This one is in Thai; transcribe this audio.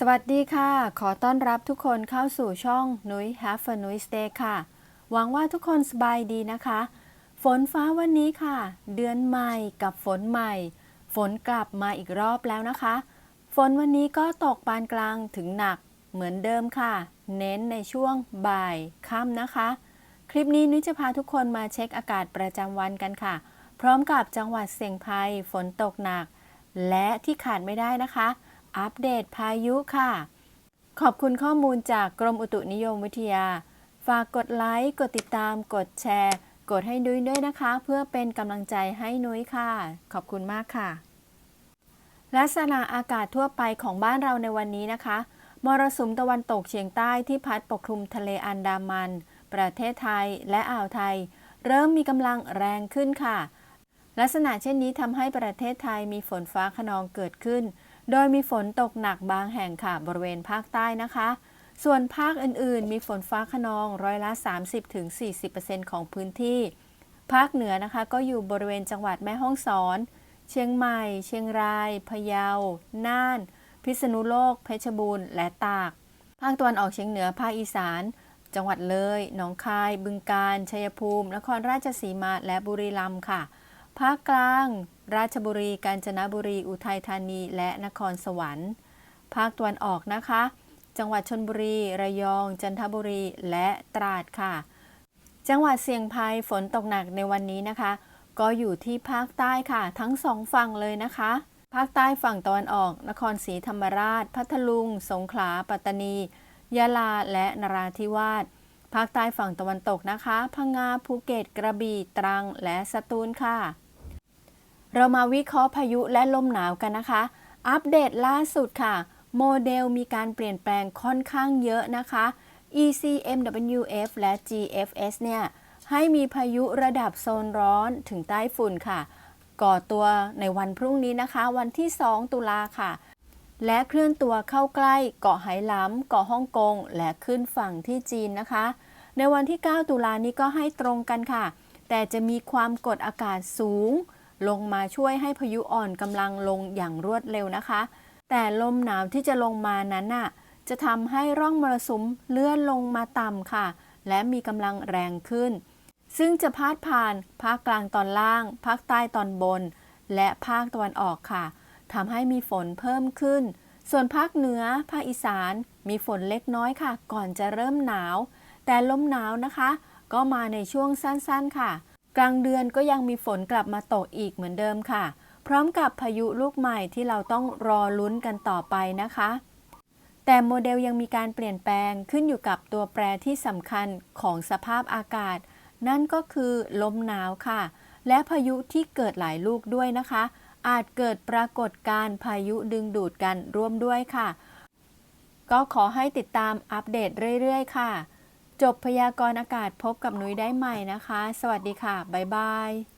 สวัสดีค่ะ ขอต้อนรับทุกคนเข้าสู่ช่องนุ้ย Have a Nice Day ค่ะ หวังว่าทุกคนสบายดีนะคะ ฝนฟ้าวันนี้ค่ะ เดือนใหม่กับฝนใหม่ ฝนกลับมาอีกรอบแล้วนะคะ ฝนวันนี้ก็ตกปานกลางถึงหนักเหมือนเดิมค่ะ เน้นในช่วงบ่ายค่ำนะคะ คลิปนี้นุ้ยจะพาทุกคนมาเช็คอากาศประจำวันกันค่ะ พร้อมกับจังหวัดเสี่ยงภัยฝนตกหนัก และที่ขาดไม่ได้นะคะ อัปเดตพายุค่ะ ขอบคุณข้อมูลจากกรมอุตุนิยมวิทยา ฝากกดไลค์ กดติดตาม กดแชร์ กดให้นุ้ยด้วยนะคะ เพื่อเป็นกำลังใจให้นุ้ยค่ะ ขอบคุณมากค่ะ ลักษณะอากาศทั่วไปของบ้านเราในวันนี้นะคะ มรสุมตะวันตกเฉียงใต้ที่พัดปกคลุมทะเลอันดามัน ประเทศไทยและอ่าวไทย เริ่มมีกำลังแรงขึ้นค่ะ ลักษณะเช่นนี้ทำให้ประเทศไทยมีฝนฟ้าขนองเกิดขึ้น โดยมีฝนตกหนักบางแห่งค่ะบริเวณภาคใต้นะคะ ส่วนภาคอื่นๆ มีฝนฟ้าขนองร้อยละ 30-40%ของพื้นที่ ภาคเหนือนะคะก็อยู่บริเวณจังหวัดแม่ฮ่องสอน เชียงใหม่ เชียงราย พะเยา น่าน พิษณุโลก เพชรบูรณ์ และตาก ภาคตะวันออกเฉียงเหนือ ภาคอีสาน จังหวัดเลย หนองคาย บึงกาฬ ชัยภูมิ นครราชสีมา และบุรีรัมย์ค่ะ ภาคกลาง ราชบุรี กาญจนบุรี อุทัยธานี และนครสวรรค์ ภาคตะวันออกนะคะ จังหวัดชนบุรี ระยอง จันทบุรี และตราดค่ะ จังหวัดเสี่ยงภัยฝนตกหนักในวันนี้นะคะ ก็อยู่ที่ภาคใต้ค่ะ ทั้งสองฝั่งเลยนะคะ ภาคใต้ฝั่งตะวันออก นครศรีธรรมราช พัทลุง สงขลา ปัตตานี ยะลา และนราธิวาส ภาคใต้ฝั่งตะวันตกนะคะ พังงา ภูเก็ต กระบี่ ตรัง และสตูลค่ะ เรามาวิเคราะห์พายุและลมหนาวกันนะคะ อัปเดตล่าสุดค่ะ โมเดลมีการเปลี่ยนแปลงค่อนข้างเยอะนะคะ ECMWF และ GFS เนี่ย ให้มีพายุระดับโซนร้อนถึงใต้ฝุ่นค่ะ ก่อตัวในวันพรุ่งนี้นะคะ วันที่ 2 ตุลาค่ะ และเคลื่อนตัวเข้าใกล้เกาะไหหลำเกาะฮ่องกง และขึ้นฝั่งที่จีนนะคะ ในวันที่ 9 ตุลานี้ก็ให้ตรงกันค่ะ แต่จะมีความกดอากาศสูง ลงมาช่วยให้พายุอ่อนกำลังลงอย่างรวดเร็วนะคะ แต่ลมหนาวที่จะลงมานั้นน่ะจะทำให้ร่องมรสุมเลื่อนลงมาต่ำค่ะ และมีกำลังแรงขึ้น ซึ่งจะพาดผ่านภาคกลางตอนล่าง ภาคใต้ตอนบน และภาคตะวันออกค่ะทำให้มีฝนเพิ่มขึ้น ส่วนภาคเหนือ ภาคอีสาน มีฝนเล็กน้อยค่ะ ก่อนจะเริ่มหนาว แต่ลมหนาวนะคะ ก็มาในช่วงสั้นๆค่ะ กลางเดือนก็ยังมีฝนกลับมาตกอีกเหมือนเดิมค่ะ พร้อมกับพายุลูกใหม่ที่เราต้องรอลุ้นกันต่อไปนะคะ แต่โมเดลยังมีการเปลี่ยนแปลงขึ้นอยู่กับตัวแปรที่สำคัญของสภาพอากาศ นั่นก็คือลมหนาวค่ะ และพายุที่เกิดหลายลูกด้วยนะคะ อาจเกิดปรากฏการพายุดึงดูดกันร่วมด้วยค่ะ ก็ขอให้ติดตามอัปเดตเรื่อยๆ ค่ะ จบพยากรณ์อากาศพบกับนุ้ยได้ใหม่นะคะ สวัสดีค่ะ บ๊ายบาย